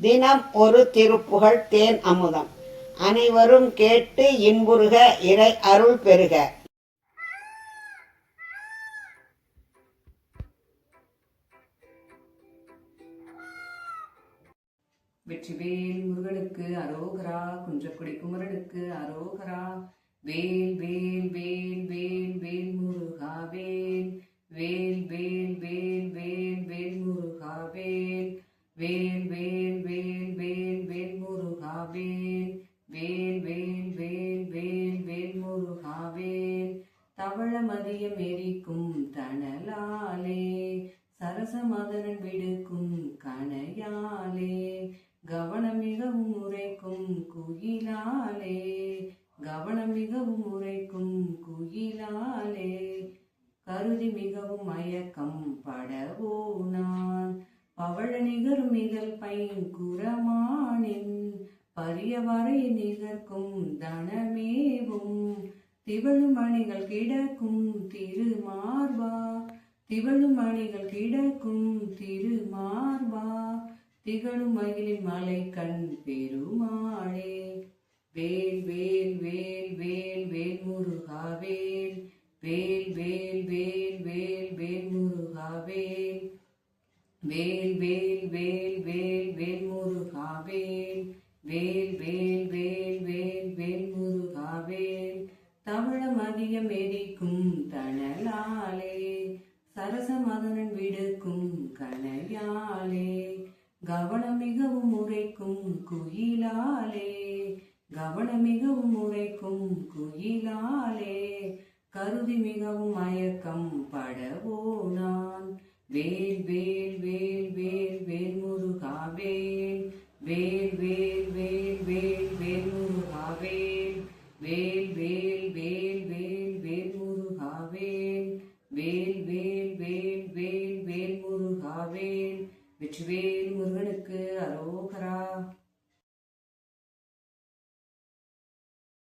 தினம் ஒரு திருப்புகழ் தேன் அமுதம். அனைவரும் கேட்டு இன்புறுக இறை அருள் பெறுக. வெற்றிவேல் முருகனுக்கு அரோகரா குன்றக்குடி குமரனுக்கு அரோகரா. வேல் வேல் வேல் வேல் வேல் முருகா வேல். வேல் வேல் வேல் வேல் வேல் முருகா வேல். வேல் வேல் வேல் வேல் வேல் வேல் வேல் முருகா வேல் தவள மதியம் எரிக்கும் தணலாலே சரசமதனன் விடுக்கும் கணையாலே. கவனம் மிகவும் உரைக்கும் குயிலாலே கவனம் மிகவும் உரைக்கும் குயிலாலே. கருதி மிகவும் மயக்கம் படவோ நான். பவழ நிகரும் பைன் குரமானின் பரியவரை நிகர்க்கும் தனமேவும் திவழுமணிகள் கிடக்கும் திருமார்பா திவழுமணிகள் கிடக்கும் திருமார்பா திகழும் மகிழின் மலை கண் பெருமாளே வேல் வேல் வேல் வேல் வேல் முருகா வேல் வேல் வேல் வேல் வேல் வேல் முருகா வேல் வேல் வேல் வேல் வேல் வேல் முருகா வேல் வேல் வேல் வேல் வேல் வேல் முருகா வேல். தமிழ மதியம் எரிக்கும் தணலாலே சரச மதனன் விடுக்கும் கணையாலே கவனம் மிகவும் உரைக்கும் குயிலாலே கவனம் மிகவும் உரைக்கும் குயிலாலே. கருதி மிகவும் மயக்கம் படவோ நான். வேல் வேல் வேல் வேல் வேல் வேல் வேல் வேல் வேல் வேல் முருகா வேல் வெற்றி வேல்